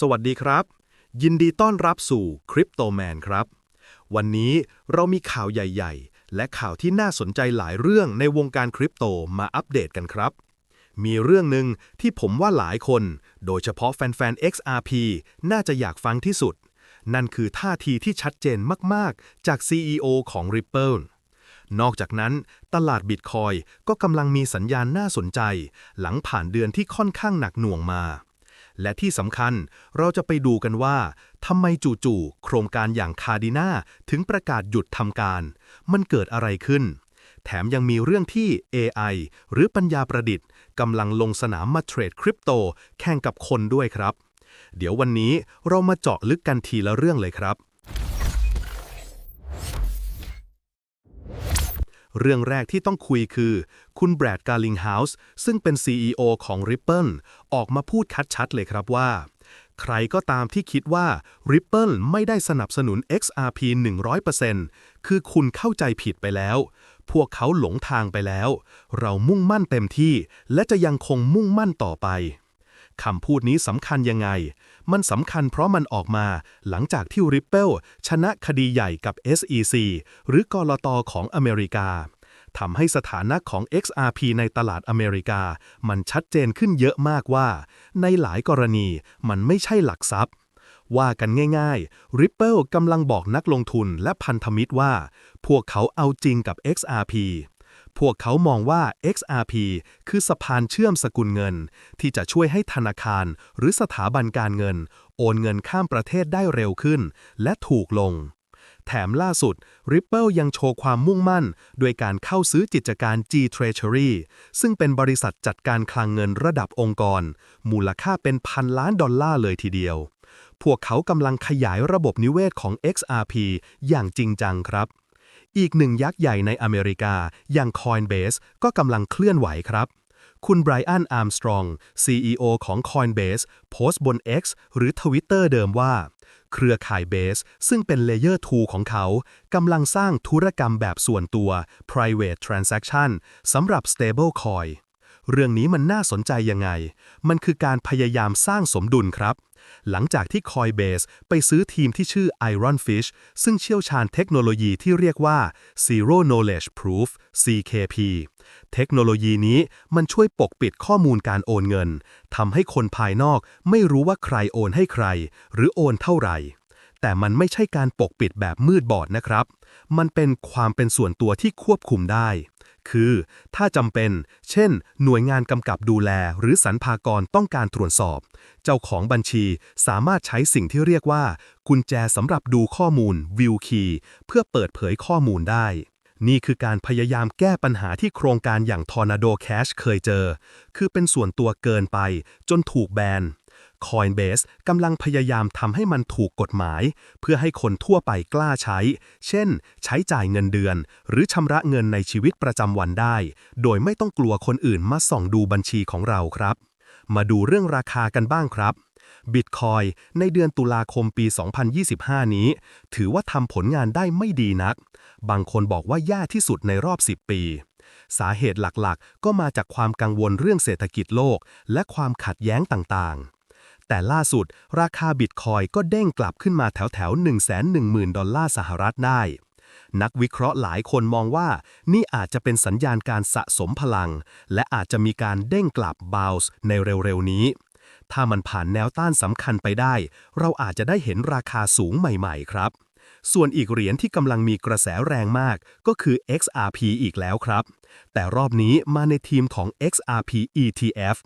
สวัสดีครับ ยินดีต้อนรับสู่คริปโตแมนครับ วันนี้เรามีข่าวใหญ่ ๆ และข่าวที่น่าสนใจหลายเรื่องในวงการคริปโตมาอัปเดตกันครับ มีเรื่องหนึ่งที่ผมว่าหลายคน โดยเฉพาะแฟนๆ XRP น่าจะอยากฟังที่สุด นั่นคือท่าทีที่ชัดเจนมากๆ จาก CEO ของ Ripple นอกจากนั้น ตลาดบิตคอยก็กำลังมีสัญญาณน่าสนใจ หลังผ่านเดือนที่ค่อนข้างหนักหน่วงมา และที่สำคัญเราจะไปดูกันว่าทำไมจู่ๆโครงการอย่างคาร์ดินาถึงประกาศหยุดทำการ มันเกิดอะไรขึ้น แถมยังมีเรื่องที่ AI หรือปัญญาประดิษฐ์กำลังลงสนามมาเทรดคริปโตแข่งกับคนด้วยครับ เดี๋ยววันนี้เรามาเจาะลึกกันทีละเรื่องเลยครับ เรื่องแรกที่ต้องคุยคือ คุณแบรดการลิงเฮาส์ซึ่งเป็น CEO ของ Ripple ออกมาพูดชัดๆเลยครับว่า ใครก็ตามที่คิดว่า Ripple ไม่ได้สนับสนุน XRP 100%คือคุณเข้าใจผิดไปแล้ว พวกเขาหลงทางไปแล้ว เรามุ่งมั่นเต็มที่ และจะยังคงมุ่งมั่นต่อไป คำพูดนี้สำคัญยังไง มันสำคัญเพราะมันออกมาหลังจากที่ Ripple ชนะคดีใหญ่กับ SEC หรือกลตของอเมริกาทำให้สถานะของ XRP ในตลาดอเมริกา มันชัดเจนขึ้นเยอะมากว่า ในหลายกรณีมันไม่ใช่หลักทรัพย์ ว่ากันง่ายๆ Ripple กำลังบอกนักลงทุนและพันธมิตรว่า พวกเขาเอาจริงกับ XRP พวกเขามองว่า XRP คือสะพานเชื่อมสกุลเงิน ที่จะช่วยให้ธนาคารหรือสถาบันการเงิน โอนเงินข้ามประเทศได้เร็วขึ้น และถูกลง แถมล่าสุด Ripple ยังโชว์ความมุ่งมั่น ด้วยการเข้าซื้อกิจการ G Treasury ซึ่งเป็นบริษัทจัดการคลังเงินระดับองค์กร มูลค่าเป็นพันล้านดอลลาร์เลยทีเดียว พวกเขากำลังขยายระบบนิเวศของ XRP อย่างจริงจังครับ อีกหนึ่งยักษ์ใหญ่ในอเมริกา อย่าง Coinbase ก็กำลังเคลื่อนไหวครับ คุณไบรอัน อาร์มสตรอง CEO ของ Coinbase โพสต์บน X หรือ Twitter เดิมว่า เครือข่าย Base ซึ่งเป็น Layer 2ของเขากำลังสร้างธุรกรรมแบบส่วนตัว private transaction สำหรับ stablecoin เรื่องนี้มันน่าสนใจยังไง มันคือการพยายามสร้างสมดุลครับ หลังจากที่ Coinbase ไปซื้อทีมที่ชื่อ Ironfish ซึ่งเชี่ยวชาญเทคโนโลยีที่เรียกว่า Zero Knowledge Proof CKP เทคโนโลยีนี้มันช่วยปกปิดข้อมูลการโอนเงินทำให้คนภายนอกไม่รู้ว่าใครโอนให้ใคร หรือโอนเท่าไหร่ แต่มันไม่ใช่การปกปิดแบบมืดบอดนะครับ มันเป็นความเป็นส่วนตัวที่ควบคุมได้ คือ ถ้าจำเป็น เช่น หน่วยงานกำกับดูแล หรือสรรพากรต้องการตรวจสอบ เจ้าของบัญชีสามารถใช้สิ่งที่เรียกว่า กุญแจสำหรับดูข้อมูล View Key เพื่อเปิดเผยข้อมูลได้ นี่คือการพยายามแก้ปัญหาที่โครงการอย่าง Tornado Cash เคยเจอ คือเป็นส่วนตัวเกินไป จนถูกแบน Coinbase กำลังพยายามทำให้มันถูกกฎหมาย เพื่อให้คนทั่วไปกล้าใช้ เช่น ใช้จ่ายเงินเดือน หรือชำระเงินในชีวิตประจำวันได้ โดยไม่ต้องกลัวคนอื่นมาส่องดูบัญชีของเราครับ มาดูเรื่องราคากันบ้างครับ Bitcoin ในเดือนตุลาคมปี 2025 นี้ ถือว่าทำผลงานได้ไม่ดีนัก บางคนบอกว่าแย่ที่สุดในรอบ 10 ปี สาเหตุหลักๆ ก็มาจากความกังวลเรื่องเศรษฐกิจโลก และความขัดแย้งต่างๆ แต่ล่าสุด ราคาบิตคอยก็เด้งกลับขึ้นมาแถวแถว110,000 ดอลลาร์สหรัฐได้ นักวิเคราะห์หลายคนมองว่า นี่อาจจะเป็นสัญญาณการสะสมพลัง และอาจจะมีการเด้งกลับบาวส์ในเร็วๆนี้ ถ้ามันผ่านแนวต้านสำคัญไปได้ เราอาจจะได้เห็นราคาสูงใหม่ๆ ครับ ส่วนอีกเหรียญที่กำลังมีกระแสแรงมากก็คือ XRP อีกแล้วครับ แต่รอบนี้มาในทีมของ XRP ETF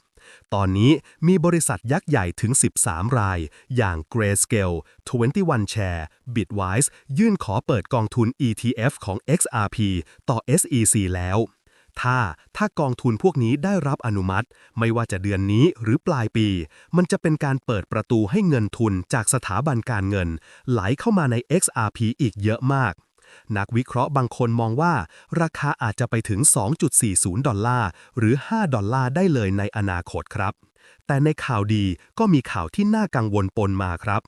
ตอนนี้มีบริษัทยักษ์ใหญ่ถึง 13 ราย อย่าง Grayscale 21 Share Bitwise ยื่นขอเปิดกองทุน ETF ของ XRP ต่อ SEC แล้ว ถ้าถ้ากองทุนพวกนี้ได้รับอนุมัติ ไม่ว่าจะเดือนนี้หรือปลายปี มันจะเป็นการเปิดประตูให้เงินทุนจากสถาบันการเงิน ไหลเข้ามาใน XRP อีกเยอะมาก นักวิเคราะห์บางคนมองว่า ราคาอาจจะไปถึง 2.40 ดอลลาร์ หรือ 5 ดอลลาร์ได้เลยในอนาคตครับ แต่ในข่าวดีก็มีข่าวที่น่ากังวลปนมาครับ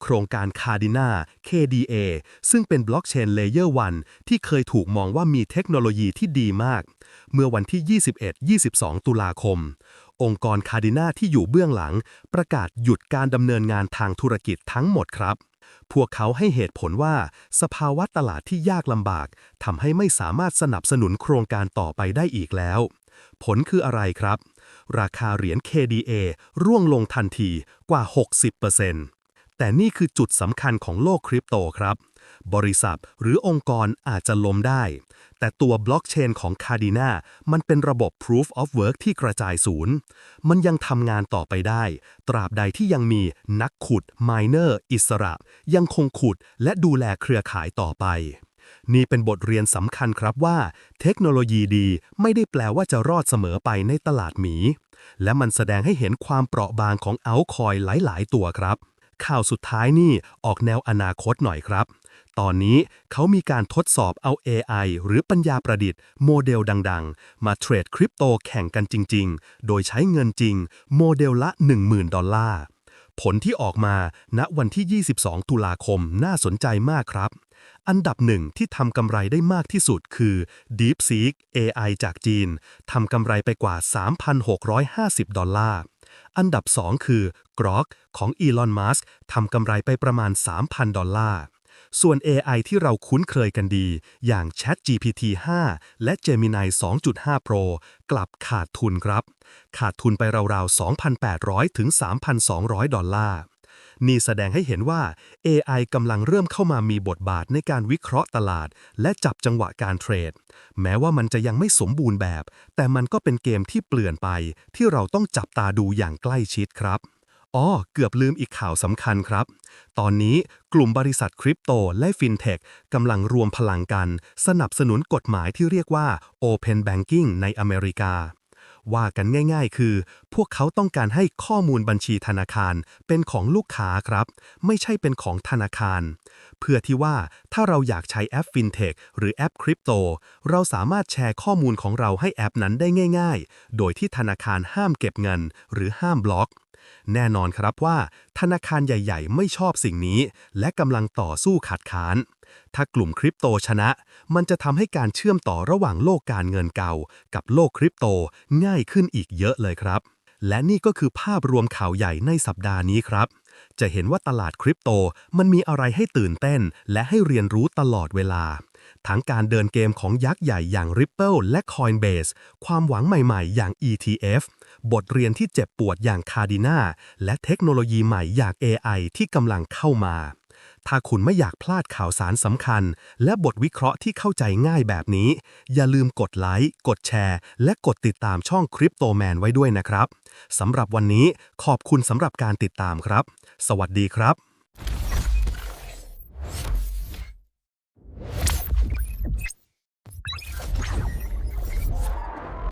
โครงการ Cardina KDA ซึ่งเป็นบล็อกเชนเลเยอร์1ที่เคยถูกมองว่ามีเทคโนโลยีที่ดีมาก เมื่อวันที่ 21-22 ตุลาคมองค์กรคาร์ดินาที่อยู่เบื้องหลัง ประกาศหยุดการดำเนินงานทางธุรกิจทั้งหมดครับ พวกเขาให้เหตุผลว่า สภาวะตลาดที่ยากลำบากทำให้ไม่สามารถสนับสนุนโครงการต่อไปได้อีกแล้ว ผลคืออะไรครับ ราคาเหรียญ KDA ร่วงลงทันทีกว่า 60% แต่นี่คือจุดสำคัญของโลกคริปโตครับ บริษัทหรือองค์กรอาจจะล้มได้ แต่ตัวบล็อกเชนของ Cardina มันเป็นระบบ Proof of Work ที่กระจายศูนย์ มันยังทำงานต่อไปได้ ตราบใดที่ยังมีนักขุด Miner อิสระ ยังคงขุดและดูแลเครือข่ายต่อไปนี่เป็นบทเรียนสำคัญครับว่า เทคโนโลยีดีไม่ได้แปลว่าจะรอดเสมอไปในตลาดหมี และมันแสดงให้เห็นความเปราะบางของเอาคอยหลาย ๆ ตัวครับ ข่าวสุดท้ายนี่ออกแนวอนาคตหน่อยครับ ตอนนี้เขามีการทดสอบเอา AI หรือปัญญาประดิษฐ์โมเดลดังๆ มาเทรดคริปโตแข่งกันจริงๆ โดยใช้เงินจริง โมเดลละ 10,000 ดอลลาร์ ผลที่ออกมาณวันที่ 22 ตุลาคมน่าสนใจมากครับ อันดับหนึ่งที่ทำกำไรได้มากที่สุดคือ DeepSeek AI จากจีนทำกำไรไปกว่า 3,650 ดอลลาร์ อันดับ 2 คือ Grok ของ Elon Musk ทำกำไรไปประมาณ 3,000 ดอลลาร์ ส่วน AI ที่เราคุ้นเคยกันดี อย่าง ChatGPT 5 และ Gemini 2.5 Pro กลับขาดทุนครับ ขาดทุนไปราวๆ 2,800 ถึง 3,200 ดอลลาร์ นี่แสดงให้เห็นว่า AI กำลังเริ่มเข้ามามีบทบาทในการวิเคราะห์ตลาด และจับจังหวะการเทรด แม้ว่ามันจะยังไม่สมบูรณ์แบบ แต่มันก็เป็นเกมที่เปลี่ยนไป ที่เราต้องจับตาดูอย่างใกล้ชิดครับอ๋อเกือบลืมอีกข่าวสำคัญครับ ตอนนี้กลุ่มบริษัทคริปโตและฟินเทคกำลังรวมพลังกัน สนับสนุนกฎหมายที่เรียกว่า Open Banking ในอเมริกา ว่ากันง่าย ๆ คือ พวกเขาต้องการให้ข้อมูลบัญชีธนาคารเป็นของลูกค้าครับ ไม่ใช่เป็นของธนาคาร เพื่อที่ว่าถ้าเราอยากใช้แอปฟินเทคหรือแอปคริปโต เราสามารถแชร์ข้อมูลของเราให้แอปนั้นได้ง่าย ๆ โดยที่ธนาคารห้ามเก็บเงิน หรือห้ามบล็อกแน่นอนครับว่า ธนาคารใหญ่ ๆ ไม่ชอบสิ่งนี้ และกำลังต่อสู้ขัดขาน ถ้ากลุ่มคริปโตชนะ มันจะทำให้การเชื่อมต่อระหว่างโลกการเงินเก่า กับโลกคริปโตง่ายขึ้นอีกเยอะเลยครับ และนี่ก็คือภาพรวมข่าวใหญ่ในสัปดาห์นี้ครับ จะเห็นว่าตลาดคริปโตมันมีอะไรให้ตื่นเต้น และให้เรียนรู้ตลอดเวลา ทั้งการเดินเกมของยักษ์ใหญ่อย่าง Ripple และ Coinbase ความหวังใหม่ๆ อย่าง ETF บทเรียนที่เจ็บปวดอย่าง Cardina และเทคโนโลยีใหม่อย่าง AI ที่กำลังเข้ามา ถ้าคุณไม่อยากพลาดข่าวสารสำคัญ และบทวิเคราะห์ที่เข้าใจง่ายแบบนี้ อย่าลืมกดไลค์ กดแชร์ และกดติดตามช่องคริปโตแมนไว้ด้วยนะครับสำหรับวันนี้ขอบคุณสำหรับการติดตามครับ สวัสดีครับ